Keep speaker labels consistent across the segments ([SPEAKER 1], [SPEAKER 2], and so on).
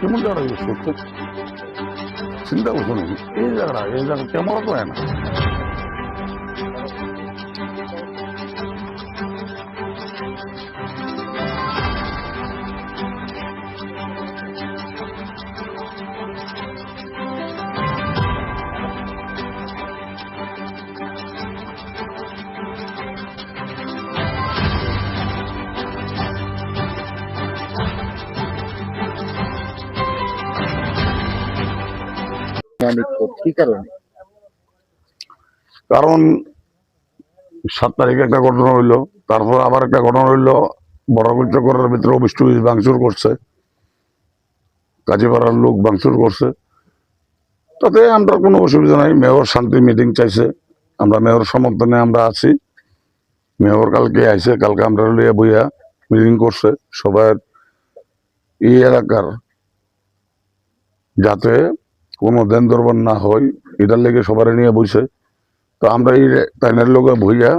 [SPEAKER 1] चिमुटाडा use करतो चिंता बसू नये हे जगडा हे जगड त्यामुळेच आहे
[SPEAKER 2] ना কি কারণে?
[SPEAKER 1] কারণ সাত তারিখে একটা ঘটনা হইল তারপর আবার একটা ঘটনা হইল বড়গুল চক্রের ভিতরে অফিস টুফিস ভাঙচুর করছে কাজীপাড়ার লোক ভাঙচুর করছে। তাতে আমরা কোনো অসুবিধা নাই মেয়র শান্তি মিটিং চাইছে আমরা মেয়র সমর্থনে আমরা আছি। মেয়র কালকে আইছে কালকে আমরা লইয়া বইয়া মিটিং করছে সবার এই এলাকার যাতে কোনো দেন দরবার না হয়, এটার লেগে সবার নিয়ে বইছে। তো আমরা এই তাইনের লোকে ভইয়া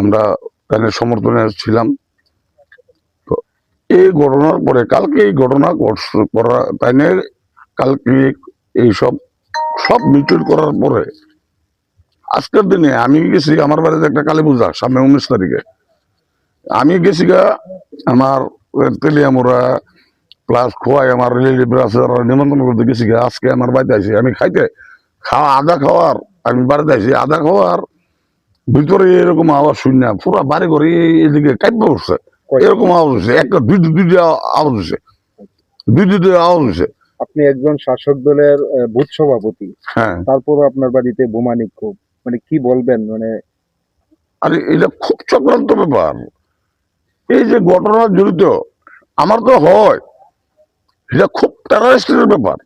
[SPEAKER 1] আমরা তাইনের সমর্থনে ছিলাম। তো এই ঘটনার পরে, কালকে এই ঘটনা করা তাইনের কালকে এই সব সব মিটুর করার পরে, আজকের দিনে আমি গেছি, আমার বাড়িতে একটা কালী পূজা, সামনে উনিশ তারিখে। আমি গেছি গা, আমার তেলিয়ামোড়া প্লাস খোয়াই আমার রিলেটিভরা আছে নিমন্ত্রণ করতে গেছি আজকে আমার বাড়িতে আইছি। আমি খাইতে খাওয়া আদা খাওয়ার আমি বাড়িতে আইছি আদা খাওয়ার ভিতরে এরকম আওয়াজ শুনি না। পুরো বাড়ি ঘরে এদিকে কাটবে উঠছে এরকম আওয়াজ হচ্ছে একটা দুই দুইটা আওয়াজ হচ্ছে দুই দুইটা আওয়াজ হচ্ছে
[SPEAKER 2] আপনি একজন শাসক দলের বুথ সভাপতি।
[SPEAKER 1] হ্যাঁ।
[SPEAKER 2] তারপর আপনার বাড়িতে বোমা নিক্ষোভ। মানে কি বলবেন? মানে
[SPEAKER 1] আরে এটা খুব চক্রান্ত ব্যাপার। এই যে ঘটনা জড়িত আমার তো হয়। এটা খুব টেরারিস্টের ব্যাপার।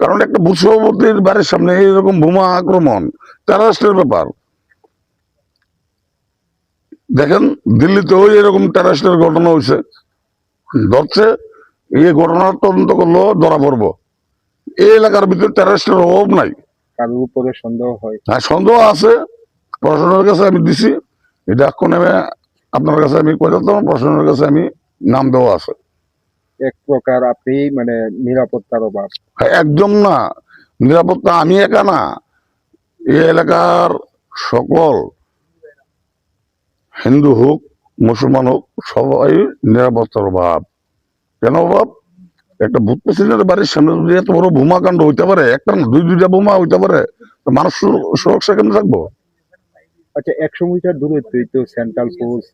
[SPEAKER 1] কারণ একটা বুথ সভাপতির বাড়ির সামনে এরকম বোমা আক্রমণ টেরারিস্টের ব্যাপার। দেখেন দিল্লিতেও এরকম টেরারিস্টের ঘটনা হয়েছে। ধরছে এই ঘটনার তদন্ত করল ধরা পড়ব। এই এলাকার ভিতরে টেরারিস্টের অভাব নাই।
[SPEAKER 2] কারোর উপরে সন্দেহ হয়।
[SPEAKER 1] হ্যাঁ সন্দেহ আছে। প্রশাসনের কাছে আমি দিছি। এটা এখন আমি আপনার কাছে আমি দিতাম প্রশাসনের কাছে আমি নাম দেওয়া আছে।
[SPEAKER 2] এক প্রকার আপনি মানে নিরাপত্তার অভাব।
[SPEAKER 1] একদম না। নিরাপত্তা আমি একা না। এই এলাকার সকল হিন্দু হোক মুসলমান হোক সবাই নিরাপত্তার অভাব। কেন অভাব? একটা ভূত প্রেসিডেন্টের বাড়ির সামনে যদি এত বড় বোমাকাণ্ড হইতে পারে একটা না দুই দুইটা বোমা হইতে পারে মানুষ সুরক্ষা কেন থাকব?
[SPEAKER 2] আচ্ছা একশো মিটার দূরে তো সেন্ট্রাল ফোর্স